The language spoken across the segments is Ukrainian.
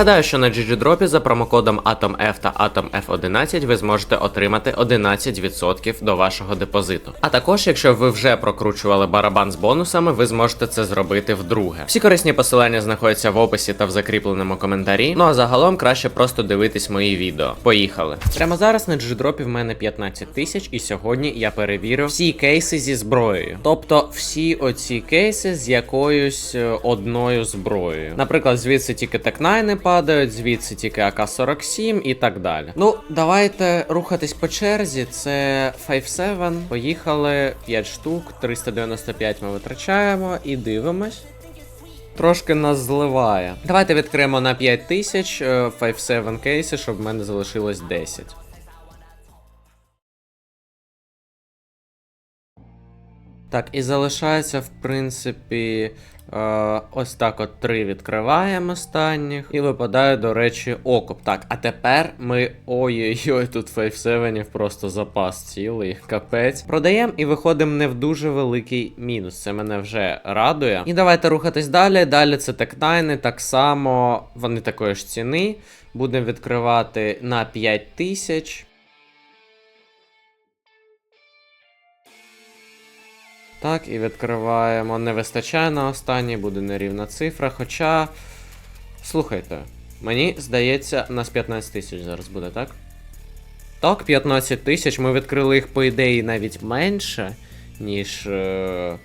Нагадаю, що на GGDrop за промокодом AtomF та AtomF11 ви зможете отримати 11% до вашого депозиту. А також, якщо ви вже прокручували барабан з бонусами, ви зможете це зробити вдруге. Всі корисні посилання знаходяться в описі та в закріпленому коментарі. Ну а загалом краще просто дивитись мої відео. Поїхали. Прямо зараз на GGDrop в мене 15 тисяч, і сьогодні я перевірю всі кейси зі зброєю. Тобто всі оці кейси з якоюсь е, одною зброєю. Наприклад, звідси тільки Тек-9 падають, звідси тільки АК-47 і так далі. Ну, давайте рухатись по черзі. Це 5-7. Поїхали 5 штук, 395 ми витрачаємо і дивимось. Трошки нас зливає. Давайте відкриємо на 5000 е, 5-7 кейси, щоб в мене залишилось 10. Так, і залишається, в принципі, е, ось так от три відкриваємо останніх. І випадає, до речі, окуп. Так, а тепер ми. Ой-ой-ой, тут 5-7 просто запас цілий, капець. Продаємо і виходимо не в дуже великий мінус. Це мене вже радує. І давайте рухатись далі. Далі це тек-9, так само вони такої ж ціни. Будемо відкривати на 5000. Так, і відкриваємо. Не вистачає на останній, буде нерівна цифра. Хоча. Слухайте, мені здається, нас 15 тисяч зараз буде, так? Так, 15 тисяч. Ми відкрили їх, по ідеї, навіть менше, ніж е,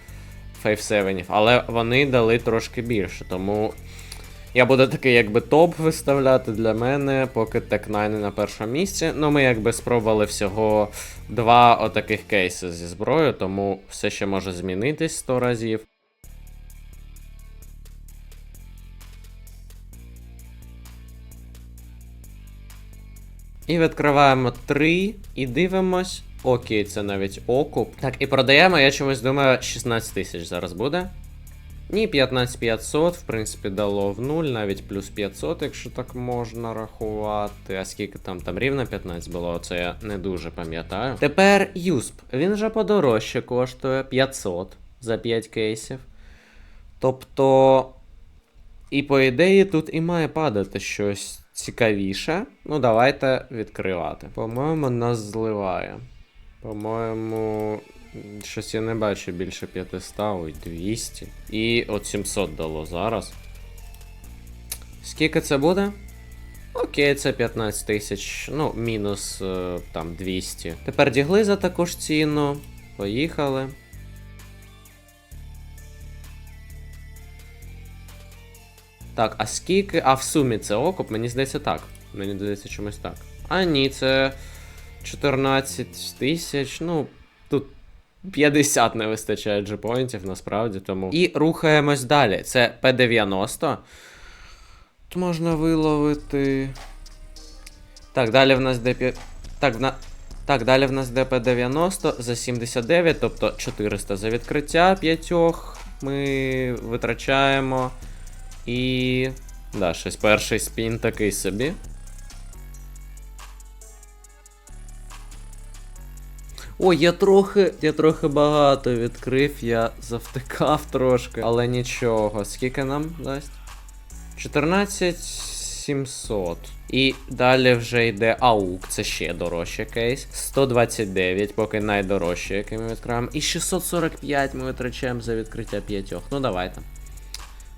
5-7, але вони дали трошки більше. Тому я буду такий якби топ виставляти для мене, поки Tech9 на першому місці. Ну, ми якби спробували всього два отаких кейси зі зброєю, тому все ще може змінитись 100 разів. І відкриваємо 3 і дивимось. Окей, це навіть окуп. Так, і продаємо, я чомусь думаю, 16 тисяч зараз буде. Ні, 15500, в принципі, дало в 0, навіть плюс 500, якщо так можна рахувати. А скільки там там рівно 15 було, це я не дуже пам'ятаю. Тепер юсп. Він вже подорожче коштує 500 за 5 кейсів. Тобто. І по ідеї тут і має падати щось цікавіше. Ну, давайте відкривати. По-моєму, нас зливає. По-моєму, щось я не бачу більше 500, ой, 200. І от 700 дало зараз. Скільки це буде? Окей, це 15 тисяч, ну, мінус е, там 200. Тепер дігли за таку ж ціну. Поїхали. Так, а скільки. А в сумі це окуп? Мені здається так. Мені здається чомусь так. А ні, це 14 тисяч. Ну, 50 не вистачає джепоінтів, насправді, тому. І рухаємось далі. Це P90. Тут можна виловити. Так, далі в нас ДП. Так, в на... Так, далі в нас ДП90 за 79, тобто 400 за відкриття п'ятьох ми витрачаємо. І. Да, щось перший спін такий собі. Ой, я трохи. Я трохи багато відкрив, я завтикав трошки, але нічого. Скільки нам дасть? 14700. І далі вже йде аук, це ще дорожче кейс. 129, поки найдорожче, який ми відкриваємо. І 645 ми витрачаємо за відкриття п'ятьох. Ну давайте.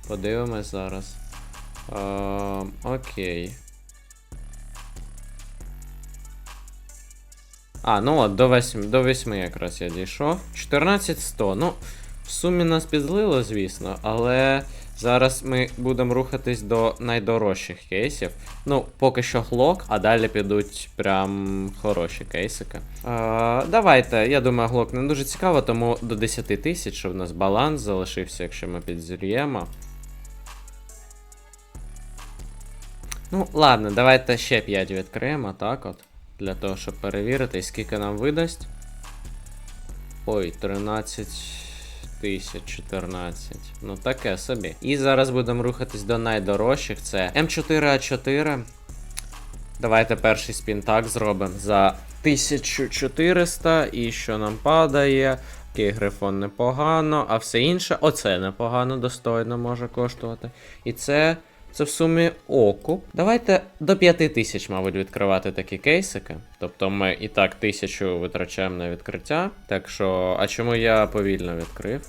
Подивимось зараз. Е, окей. А, ну от, до 8, до 8 якраз я дійшов. 14100. Ну, в сумі нас підзлило, звісно, але зараз ми будемо рухатись до найдорожчих кейсів. Ну, поки що глок, а далі підуть прям хороші кейсики. Е, давайте, я думаю, глок не дуже цікаво, тому до 10 тисяч, щоб в нас баланс залишився, якщо ми підзріємо. Ну, ладно, давайте ще 5 відкриємо, так от. Для того, щоб перевірити, скільки нам видасть. Ой, 13 тисяч 14. Ну таке собі. І зараз будемо рухатись до найдорожчих. Це М4А4. Давайте перший спін так зробимо за 1400. І що нам падає? Окей, грифон непогано, а все інше, оце непогано, достойно може коштувати. І це. Це в сумі окуп. Давайте до 5 тисяч, мабуть, відкривати такі кейсики. Тобто ми і так тисячу витрачаємо на відкриття. Так що, а чому я повільно відкрив?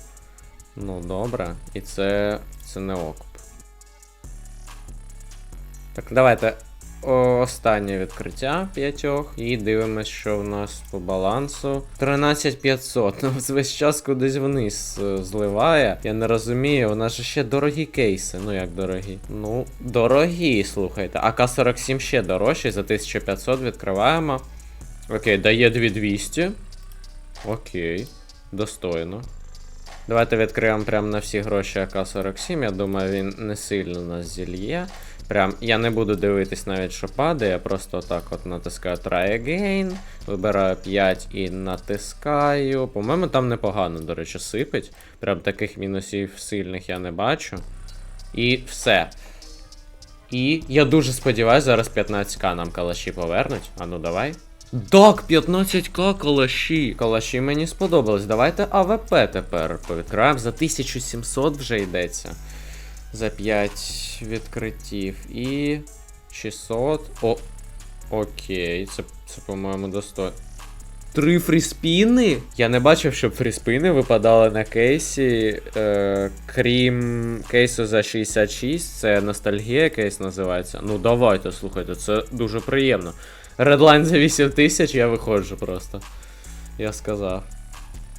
Ну, добре. І це. це не окуп. Так, давайте останнє відкриття п'ятьох. І дивимось, що в нас по балансу. 13500. Ну, весь час кудись вниз е, зливає. Я не розумію, у нас же ще дорогі кейси. Ну як дорогі? Ну, дорогі, слухайте. АК-47 ще дорожчий, за 1500 відкриваємо. Окей, дає 2200. Окей, достойно. Давайте відкриємо прямо на всі гроші АК-47. Я думаю, він не сильно нас зільє. Прям я не буду дивитись навіть, що падає, я просто так от натискаю Try Again, вибираю 5 і натискаю. По-моєму, там непогано, до речі, сипить. Прям таких мінусів сильних я не бачу. І все. І я дуже сподіваюся, зараз 15к нам калаші повернуть. А ну давай. Так, 15к калаші. Калаші мені сподобались. Давайте АВП тепер повідкриваємо. За 1700 вже йдеться. За 5 відкриттів. І 600. О. Окей, це, це по-моєму, достойно. Три фріспіни? Я не бачив, щоб фріспіни випадали на кейсі. Е, крім кейсу за 66, це ностальгія кейс називається. Ну давайте, слухайте, це дуже приємно. Редлайн за 8 тисяч, я виходжу просто. Я сказав.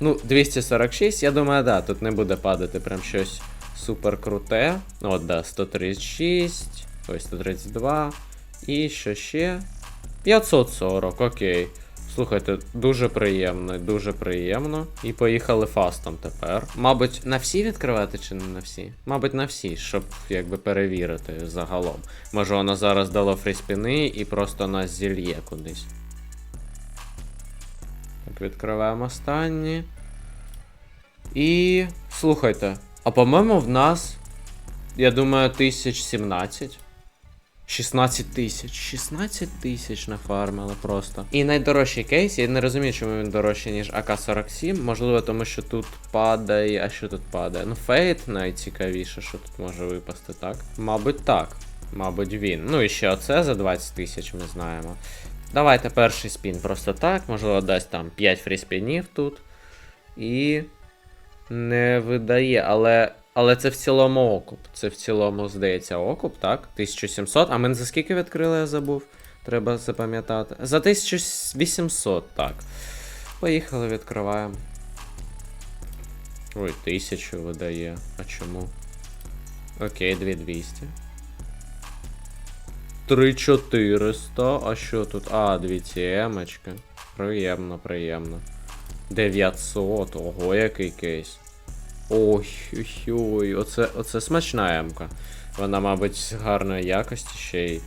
Ну, 246, я думаю, да, тут не буде падати прям щось супер круте. От, да, 136, ось 132. І що ще? 540, окей. Слухайте, дуже приємно, дуже приємно. І поїхали фастом тепер. Мабуть, на всі відкривати чи не на всі? Мабуть, на всі, щоб якби перевірити загалом. Може воно зараз дало фріспіни і просто нас зільє кудись. Так, відкриваємо останні. І. Слухайте, а по-моєму в нас. Я думаю, 1017. 16 тисяч. 16 тисяч нафармили просто. І найдорожчий кейс, я не розумію, чому він дорожчий, ніж АК-47. Можливо, тому що тут падає. А що тут падає? Ну, Фейт найцікавіше, що тут може випасти, так? Мабуть, так. Мабуть, він. Ну і ще оце за 20 тисяч ми знаємо. Давайте перший спін просто так. Можливо, дасть там 5 фріспінів тут. І. Не видає, але. Але це в цілому окуп. Це в цілому, здається, окуп, так? 1700. А ми за скільки відкрили, я забув. Треба запам'ятати. За 1800, так. Поїхали, відкриваємо. Ой, 1000 видає. А чому? Окей, 2200. 3400. А що тут? А, 2 тємочки. Приємно, приємно. 900. Ого, який кейс. Ой, ой, ой, оце, оце смачна емка. Вона, мабуть, гарної якості ще й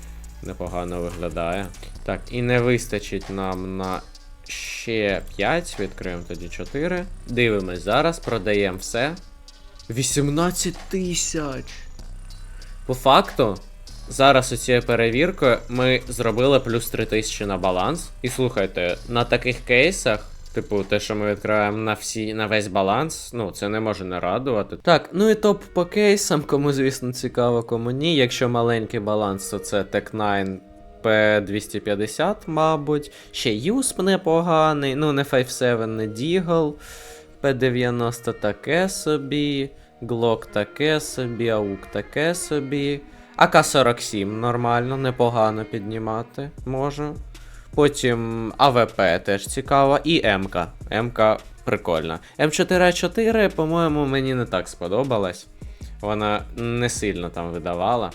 непогано виглядає. Так, і не вистачить нам на ще 5, відкриємо тоді 4. Дивимось зараз, продаємо все. 18 тисяч. По факту, зараз оцією перевіркою ми зробили плюс 3 тисячі на баланс. І слухайте, на таких кейсах. Типу, те, що ми відкриваємо на всі на весь баланс, ну це не може не радувати. Так, ну і топ по кейсам, кому звісно цікаво, кому ні. Якщо маленький баланс, то це Tech9 P250, мабуть. Ще Юсп непоганий, ну не 5.7, не Deagle. P90 таке собі. Glock таке собі, AUK таке собі. АК-47 нормально, непогано піднімати можу. Потім АВП теж цікава. і МК. МК прикольна. М4А4, по-моєму, мені не так сподобалась. Вона не сильно там видавала.